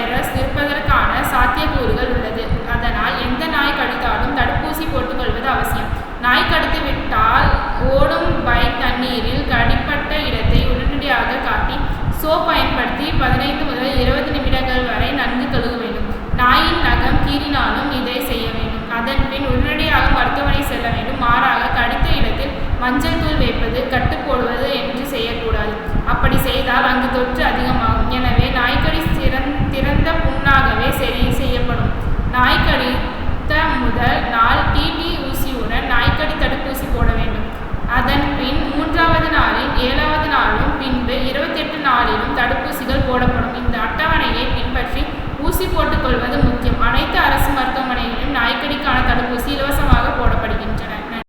என்ற இருப்பதற்கான சாத்தியக்கூறுகள் உள்ளது. அதனால் எந்த நாய் கடித்தாலும் தடுப்பூசி போட்டுக்கொள்வது அவசியம். நாய் கடித்து விட்டால் ஓடும் பைக் தண்ணீரில் கடிப்பட்ட இடத்தை உடனடியாக காட்டி சோப் பயன்படுத்தி பதினைந்து முதல் இருபது நிமிடங்கள் வரை நன்கு கழுவ வேண்டும். நாயின் நகம் கீறினாலும் இதை செய்ய வேண்டும். அதன் பின் உடனடியாக மருத்துவமனை செல்ல வேண்டும். மாறாக கடித்த இடத்தில் மஞ்சள் தூள் வைப்பது கட் போடப்படும்